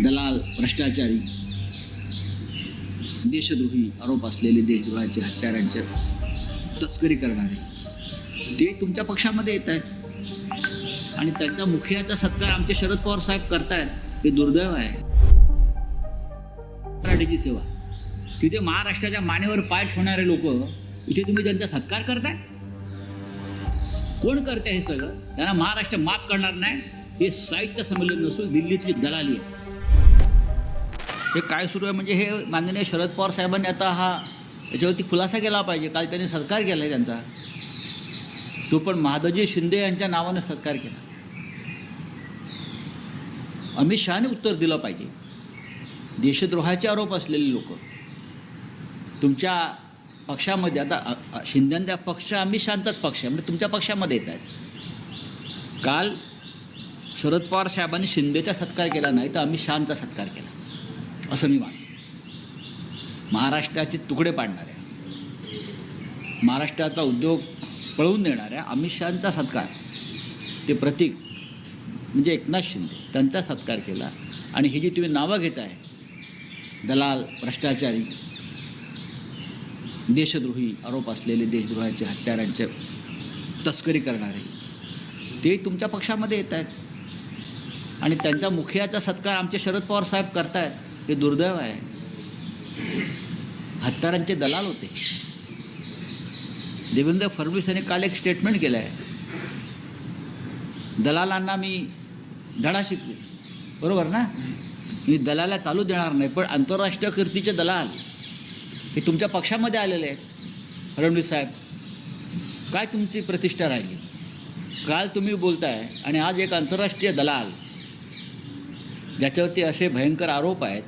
दलाल भ्रष्टाचारी देशद्रोही आरोप असलेले देशद्रोहाचे हत्यारांचे तस्करी करणारे ते तुमच्या पक्षामध्ये येत आहेत. आणि त्यांच्या मुखियाचा सत्कार आमचे शरद पवार साहेब करतायत हे दुर्दैव आहे. मराठीची सेवा. तिथे महाराष्ट्राच्या मानेवर पाय ठेवणारे लोक इथे तुम्ही त्यांचा सत्कार करताय? कोण करते हे सगळं? त्यांना महाराष्ट्र माफ करणार नाही. हे साहित्य संमेलन नसून दिल्लीतली दलाली आहे हे काय सुरू आहे? म्हणजे हे माननीय शरद पवार साहेबांनी आता हा याच्यावरती खुलासा केला पाहिजे. काल त्यांनी सत्कार केला आहे त्यांचा. तो पण माधवजी शिंदे यांच्या नावाने सत्कार केला. अमित शहाने उत्तर दिलं पाहिजे. देशद्रोहाचे आरोप असलेले लोक तुमच्या पक्षामध्ये आता शिंद्यांचा पक्ष अमित शहाचाच पक्ष आहे. म्हणजे तुमच्या पक्षामध्ये येत आहेत. काल शरद पवार साहेबांनी शिंदेचा सत्कार केला नाही तर अमित शहाचा सत्कार केला. असं मी मान महाराष्ट्राचे तुकडे पाडणाऱ्या महाराष्ट्राचा उद्योग पळवून देणाऱ्या अमित शहाचा सत्कार ते प्रतीक म्हणजे एकनाथ शिंदे त्यांचा सत्कार केला. आणि ही जी तुम्ही नावं घेत आहे दलाल भ्रष्टाचारी देशद्रोही आरोप असलेले देशद्रोहाचे हत्यारांचे तस्करी करणारे ते तुमच्या पक्षामध्ये येत आहेत. आणि त्यांच्या मुखियाचा सत्कार आमचे शरद पवार साहेब करतायत. हे दुर्दैव आहे. हत्यारांचे दलाल होते. देवेंद्र फडणवीस यांनी काल एक स्टेटमेंट केलं आहे दलालांना मी धडा शिकले बरोबर ना? मी दलाला चालू देणार नाही पण आंतरराष्ट्रीय कीर्तीचे दलाल हे तुमच्या पक्षामध्ये आलेले आहेत फडणवीस साहेब. काय तुमची प्रतिष्ठा राहिली? काल तुम्ही बोलताय आणि आज एक आंतरराष्ट्रीय दलाल ज्याच्यावरती असे भयंकर आरोप आहेत.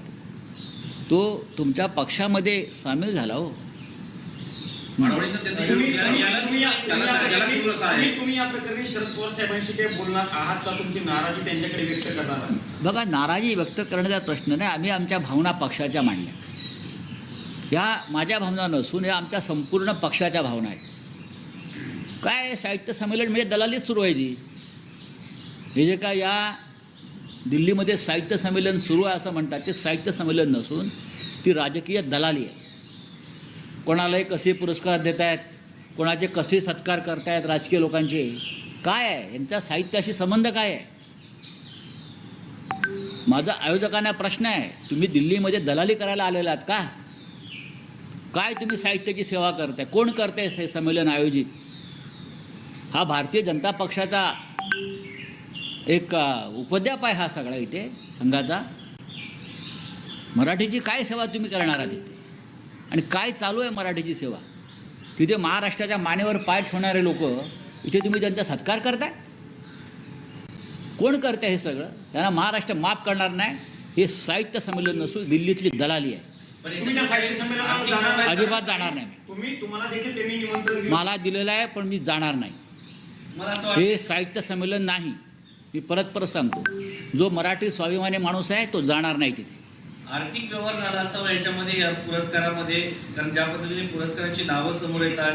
तो तुमच्या पक्षामध्ये सामील झाला हो. का? बघा नाराजी व्यक्त करण्याचा प्रश्न नाही. आम्ही आमच्या भावना पक्षाच्या मांडल्या. या माझ्या भावना नसून या आमच्या संपूर्ण पक्षाच्या भावना आहेत. काय साहित्य संमेलन म्हणजे दलालीच सुरू आहे ती. हे जे काय या दिल्लीमध्ये साहित्य संमेलन सुरू आहे असं म्हणतात. ते साहित्य संमेलन नसून ती राजकीय दलाली आहे. कोणालाही कसे पुरस्कार देत आहेत कोणाचे कसे सत्कार करतायत राजकीय लोकांचे काय आहे? यांच्या साहित्याशी संबंध काय आहे? माझा आयोजकांना प्रश्न आहे तुम्ही दिल्लीमध्ये दलाली करायला आलेला आहात का? काय तुम्ही साहित्याची सेवा करताय? कोण करताय हे संमेलन आयोजित? हा भारतीय जनता पक्षाचा एक उपद्याप आहे हा सगळा इथे संघाचा. मराठीची काय सेवा तुम्ही करणार आहात इथे? आणि काय चालू आहे मराठीची सेवा? तिथे महाराष्ट्राच्या मानेवर पाय ठेवणारे लोक इथे तुम्ही त्यांचा सत्कार करताय? कोण करते हे सगळं? त्यांना महाराष्ट्र माफ करणार नाही. हे साहित्य संमेलन नसून दिल्लीतली दलाली आहे. अजिबात जाणार नाही मला दिलेलं आहे पण मी जाणार नाही. हे साहित्य संमेलन नाही. मी परत परत सांगतो. जो मराठी स्वाभिमानी माणूस आहे तो जाणार नाही तिथे. आर्थिक व्यवहार झाला असावा याच्यामध्ये या पुरस्कारामध्ये कारण ज्या पद्धतीने पुरस्कारांची नावं समोर येतात.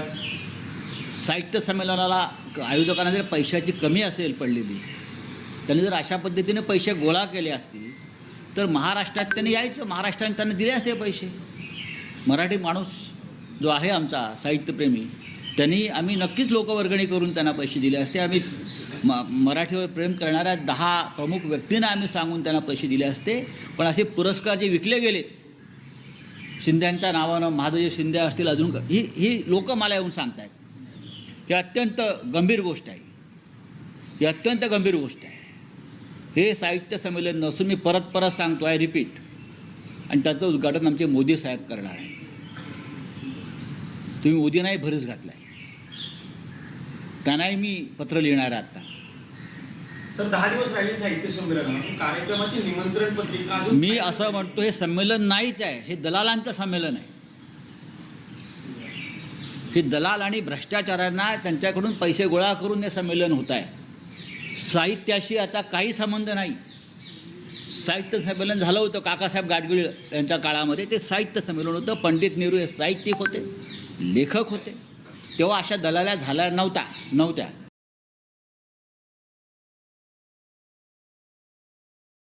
साहित्य संमेलनाला आयोजकांना जर पैशाची कमी असेल पडलेली त्यांनी जर अशा पद्धतीने पैसे गोळा केले असतील तर महाराष्ट्रात त्यांनी यायचं महाराष्ट्राने त्यांना दिले असते पैसे. मराठी माणूस जो आहे आमचा साहित्यप्रेमी त्यांनी आम्ही नक्कीच लोकवर्गणी करून त्यांना पैसे दिले असते. आम्ही म मराठीवर प्रेम करणाऱ्या दहा प्रमुख व्यक्तींना आम्ही सांगून त्यांना पैसे दिले असते. पण असे पुरस्कार जे विकले गेले शिंद्यांच्या नावानं महादेव शिंदे असतील अजून ही ही लोक मला येऊन सांगतायत. ही अत्यंत गंभीर गोष्ट आहे. ही अत्यंत गंभीर गोष्ट आहे. हे साहित्य संमेलन नसून मी परत परत सांगतो आहे रिपीट. आणि त्याचं उद्घाटन आमचे मोदी साहेब करणार आहे तुम्ही मोदींनाही भरीस घातला आहे त्यांनाही मी पत्र लिहिणार आहे आत्ता सर दहा दिवस राहिले साहित्य संमेलन कार्यक्रमाची निमंत्रण पत्रिका अजून मी असं म्हणतो हे संमेलन नाहीच आहे. हे दलालांचं संमेलन आहे. हे दलाल आणि भ्रष्टाचारांना त्यांच्याकडून पैसे गोळा करून हे संमेलन होत आहे. साहित्याशी याचा काही संबंध नाही. साहित्य संमेलन झालं होतं काकासाहेब गाडगीळ यांच्या काळामध्ये. ते साहित्य संमेलन होतं. पंडित नेहरू हे साहित्यिक होते लेखक होते. तेव्हा अशा दलाल्या झाल्या नव्हता नव्हत्या.